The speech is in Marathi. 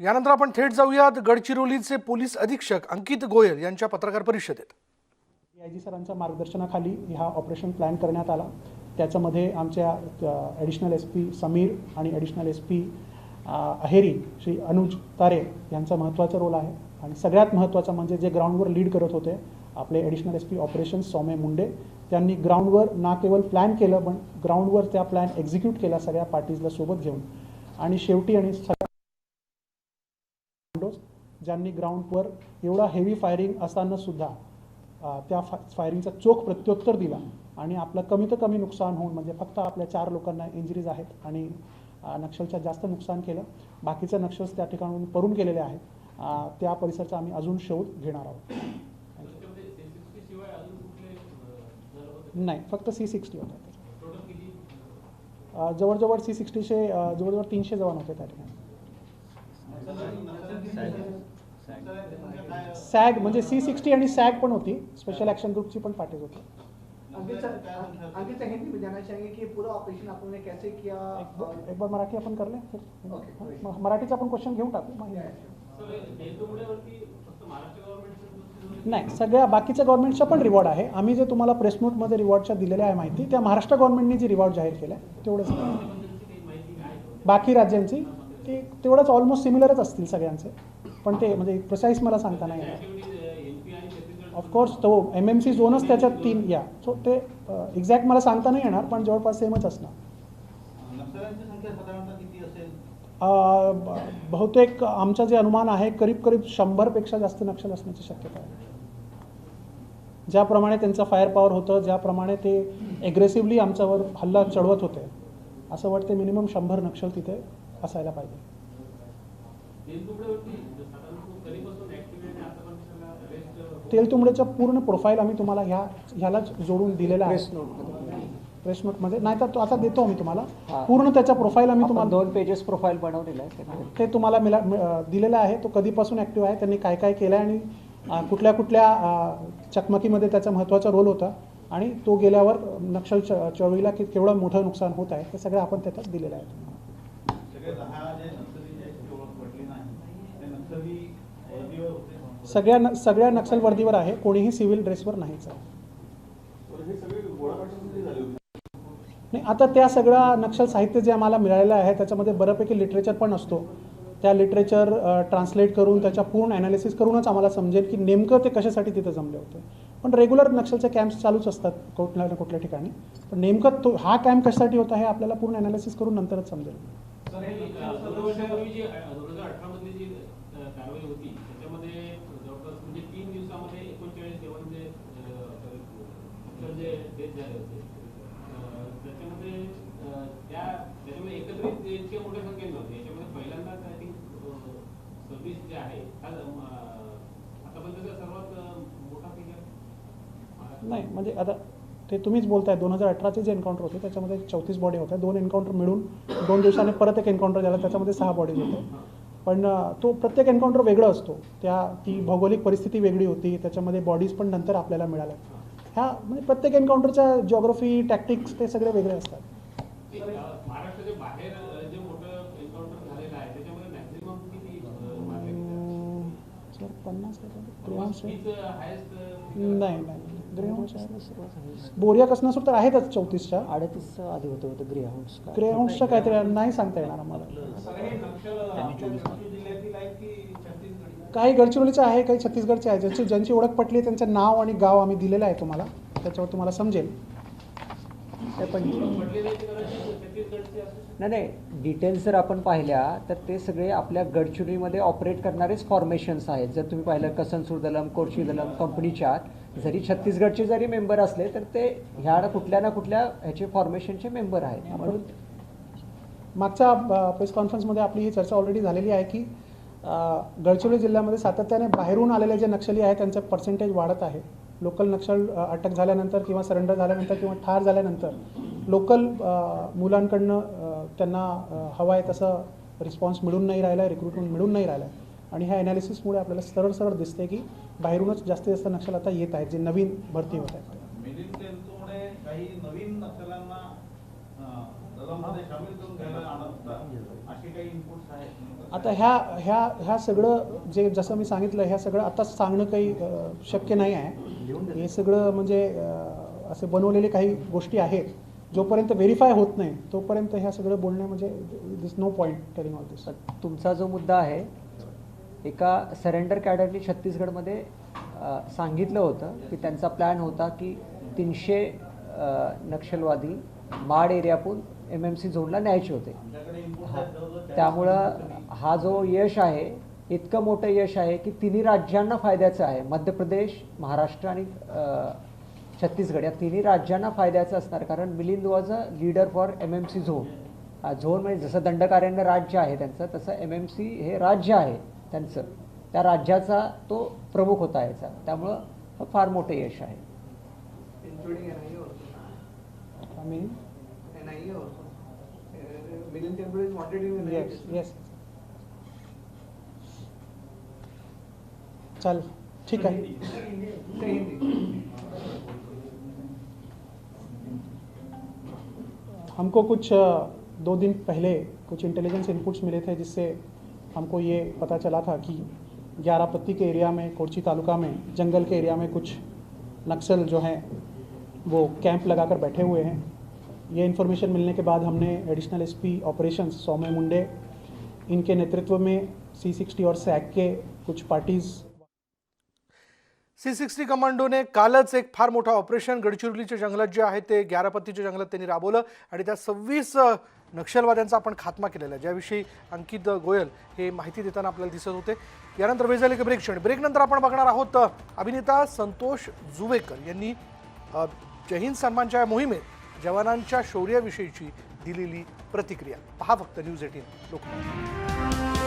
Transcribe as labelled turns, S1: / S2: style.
S1: यानंतर आपण थेट जाऊयात गडचिरोलीचे पोलीस अधीक्षक अंकित गोयल यांच्या पत्रकार परिषदेत.
S2: आय जी सरांच्या मार्गदर्शनाखाली हा ऑपरेशन प्लॅन करण्यात आला. त्याच्यामध्ये आमच्या ॲडिशनल एस पी समीर आणि additional S P Aheri Shri Anuj Tare यांचा महत्त्वाचा रोल आहे. आणि सगळ्यात महत्त्वाचं म्हणजे जे ग्राउंडवर लीड करत होते आपले ॲडिशनल एस पी ऑपरेशन सौम्य मुंडे त्यांनी ग्राउंडवर ना केवळ प्लॅन केलं पण ग्राउंडवर त्या प्लॅन एक्झिक्यूट केला सगळ्या पार्टीजला सोबत घेऊन. आणि शेवटी आणि ज्यांनी ग्राउंडवर एवढा हेवी फायरिंग असताना सुद्धा त्या फा फायरिंगचा चोख प्रत्युत्तर दिला. आणि आपलं कमीत कमी नुकसान होऊन म्हणजे फक्त आपल्या चार लोकांना इंजरीज आहेत आणि नक्षलच्या जास्त नुकसान केलं. बाकीचे नक्षल्स त्या ठिकाणून परून गेलेले आहेत. त्या परिसरचा आम्ही अजून शोध घेणार आहोत. नाही फक्त सी सिक्स्टी होता जवळजवळ सी सिक्स्टीचे जवळजवळ तीनशे जवान होते त्या ठिकाणी. सॅग म्हणजे सी सिक्स्टी आणि सॅग पण होती. स्पेशल ॲक्शन ग्रुपची पण पार्टीज होती.
S3: अंकित सर अंकित सर हिंदी में जानना चाहेंगे कि ये पूरा ऑपरेशन आप लोगों ने कैसे किया?
S2: एक बार- मराठी आपण करले. फिर हां, मराठीचा आपण क्वेश्चन घेऊन टाकू. नाही सगळ्या बाकीच्या गव्हर्नमेंटच्या पण रिवॉर्ड आहे. आम्ही जे तुम्हाला प्रेस नोटमध्ये रिवॉर्डच्या दिलेल्या आहे माहिती त्या महाराष्ट्र गव्हर्नमेंटने जी रिवॉर्ड जाहीर केल्या तेवढंच. बाकी राज्यांची ते तेवढंच ऑलमोस्ट सिमिलरच असतील सगळ्यांचे. पण ते म्हणजे प्रिसाईज मला सांगता नाही येणार. ऑफकोर्स तो एम एम सी झोनच त्याच्यात तीन या. सो ते एक्झॅक्ट मला सांगता नाही येणार पण जवळपास सेमच असणार. बहुतेक आमचं जे अनुमान आहे करीब करीब शंभरपेक्षा जास्त नक्षल असण्याची शक्यता आहे. ज्याप्रमाणे त्यांचं फायर पॉवर होतं ज्याप्रमाणे ते एग्रेसिव्हली आमच्यावर हल्ला चढवत होते असं वाटतं मिनिमम शंभर नक्षल तिथे असायला पाहिजे. तेलतुंबडेचं पूर्ण प्रोफाईल आम्ही तुम्हाला ह्या ह्यालाच जोडून दिलेला आहे. प्रेस नोटमध्ये नाही तर तो आता देतो आम्ही तुम्हाला. पूर्ण त्याचा प्रोफाईल आम्ही तुम्हाला
S4: दोन पेजेस प्रोफाईल बनवलेलं आहे.
S2: ते तुम्हाला मिला दिलेलं आहे. तो कधीपासून ॲक्टिव्ह आहे त्यांनी काय काय केलं आहे आणि कुठल्या कुठल्या चकमकीमध्ये त्याचा महत्त्वाचा रोल होता आणि तो गेल्यावर नक्षल च चळवळीला कि केवढं मोठं नुकसान होत आहे ते सगळं आपण त्याच्यात दिलेलं आहे तुम्हाला.
S5: सगळे दहा जे नक्षली जे ओळख पडली नाही ते नक्षली वर्दीवर होते
S2: सगळ्या सगळ्या नक्षल वर्दीवर आहे कोणीही सिव्हिल ड्रेसवर नाहीच आहे
S5: हे झाली होती.
S2: नाही आता त्या सगळं नक्षल साहित्य जे आम्हाला मिळालेलं आहे त्याच्यामध्ये बऱ्यापैकी लिटरेचर पण असतो. त्या लिटरेचर ट्रान्सलेट करून त्याच्या पूर्ण ॲनालिसिस करूनच आम्हाला समजेल की नेमकं ते कशासाठी तिथं जमले होते. पण रेग्युलर नक्षलचे कॅम्प्स चालूच असतात कुठल्या ना कुठल्या ठिकाणी. पण नेमकं तो हा कॅम्प कशासाठी होता हे आपल्याला पूर्ण ॲनालिसिस करून नंतरच समजेल.
S6: कारवाई होती. त्याच्यामध्ये जवळपास म्हणजे तीन दिवसामध्ये एकोणचाळीस नक्षल जे डेथ झाले होते. त्याच्यामध्ये त्या त्याच्यामध्ये एकत्रित इतक्या मोठ्या संख्येने नव्हते. याच्यामध्ये पहिल्यांदाच आय थिंक सव्वीस जे आहे आतापर्यंतचा सर्वात मोठा फिगर
S2: नाही म्हणजे आता ते तुम्हीच बोलताय दोन हजार अठराचे जे एन्काउंटर होते त्याच्यामध्ये चौतीस बॉडी होत्या. दोन एन्काउंटर मिळून दोन दिवसाने परत एक एन्काउंटर झाला त्याच्यामध्ये सहा बॉडीज होते पण तो प्रत्येक एन्काउंटर वेगळा असतो. त्या ती भौगोलिक परिस्थिती वेगळी होती त्याच्यामध्ये बॉडीज पण नंतर आपल्याला मिळाल्या. ह्या म्हणजे प्रत्येक एन्काउंटरच्या जॉग्रफी टॅक्टिक्स ते सगळे वेगळे असतात
S6: ते, अ, महाराष्ट्राच्या बाहेर अ, जे मोठं एन्काउंटर झालेलं आहे त्याच्यामध्ये मॅक्झिमम किती अ, मारले गेले?
S2: अं, सर पन्नास
S6: हायेस्ट
S2: नाही नाही ग्रेहाउंड बोरिया कसनासूर तर आहेतच चौतीसच्या.
S4: अडतीस आधी होतं होतं ग्रे हाऊस
S2: ग्रेहाउंडच्या काहीतरी नाही सांगता येणार आम्हाला.
S5: जिल्ह्यातील आहे की छत्तीसगड
S2: काही गडचिरोलीचे आहे काही छत्तीसगडचे आहे. ज्यांची ज्यांची ओळख पटली आहे, त्यांचं नाव आणि गाव आम्ही दिलेलं आहे तुम्हाला. त्याच्यावर तुम्हाला समजेल.
S4: ते पण
S6: म्हटलेले ते कदाचित छत्तीसगडचे असू
S4: नाही नाही. डिटेल्स जर आपण पाहिल्या तर ते सगळे आपल्या गडचिरोलीमध्ये ऑपरेट करणारेच फॉर्मेशन्स आहेत. जर तुम्ही पाहिलं कसनसूर दलम कोरशी दलम कंपनी चार जरी छत्तीसगडचे जरी मेंबर असले तर ते ह्या कुठल्या ना कुठल्या ह्याचे फॉर्मेशनचे मेंबर आहेत. म्हणून
S2: मागच्या प्रेस कॉन्फरन्समध्ये आपली ही चर्चा ऑलरेडी झालेली आहे की गडचिरोली जिल्ह्यामध्ये सातत्याने बाहेरून आलेले जे नक्षली आहेत त्यांचं पर्सेंटेज वाढत आहे. लोकल नक्षल अटक झाल्यानंतर किंवा सरेंडर झाल्यानंतर किंवा ठार झाल्यानंतर लोकल मुलांकडनं त्यांना हवा आहे तसं रिस्पॉन्स मिळून नाही राहिला आहे रिक्रुटमेंट मिळून नाही राहिलं आहे आणि ह्या ॲनालिसिसमुळे आपल्याला सरळ सरळ दिसते की बाहेरूनच जास्तीत जास्त नक्षल आता येत आहेत जे नवीन भरती होत आहेत. आता ह्या ह्या ह्या सगळं जे जसं मी सांगितलं ह्या सगळं आताच सांगणं काही शक्य नाही आहे. हे सगळं म्हणजे असे बनवलेले काही गोष्टी आहेत. जोपर्यंत व्हेरीफाय होत नाही तोपर्यंत ह्या सगळं बोलणं म्हणजे this no point telling all this
S4: तुमचा जो मुद्दा आहे एका सरेंडर कॅडरनी छत्तीसगडमध्ये सांगितलं होतं की त्यांचा प्लॅन होता की तीनशे नक्षलवादी माड एरियातून एम एम सी झोनला न्यायचे होते. त्यामुळं हा जो यश आहे इतकं मोठं यश आहे की तिन्ही राज्यांना फायद्याचं आहे. मध्य प्रदेश महाराष्ट्र आणि छत्तीसगड. या तिन्ही राज्यांना फायद्याचं असणार कारण Milind was a leader for M M C zone. Zone म्हणजे जसं दंडकारण्य राज्य आहे त्यांचं तसं एम एम सी हे राज्य आहे त्यांचं. त्या राज्याचा तो प्रमुख होता याचा. त्यामुळं फार मोठं यश आहे.
S3: including NIA also.
S2: हमको कुछ दो दिन पहले कुछ इंटेलिजेंस इनपुट्स मिले थे जिससे हमको ये पता चला था कि ग्यारापत्ती के एरिया में कोरची तालुका में, जंगल के एरिया में कुछ नक्सल जो हैं, वो कैंप लगाकर बैठे हुए हैं। ये इन्फॉर्मेशन मिलने के बाद हमने एडिशनल एसपी ऑपरेशंस सौम्य मुंडे, इनके नेतृत्व में सी सिक्सटी और सैक के कुछ पार्टीज़
S1: सी सिक्स्टी कमांडोने कालच एक फार मोठा ऑपरेशन गडचिरोलीच्या जंगलात जे आहे ते ग्यारापत्तीच्या जंगलात त्यांनी राबवलं आणि त्या सव्वीस नक्षलवाद्यांचा आपण खात्मा केलेला आहे. ज्याविषयी अंकित गोयल हे माहिती देताना आपल्याला दिसत होते. यानंतर वेळ झाली की ब्रेक क्षण. ब्रेकनंतर आपण बघणार आहोत अभिनेता संतोष जुवेकर यांनी जहीन जय हिंद सन्मानच्या या मोहिमेत जवानांच्या शौर्याविषयीची दिलेली प्रतिक्रिया. पहा फक्त न्यूज एटीन लोक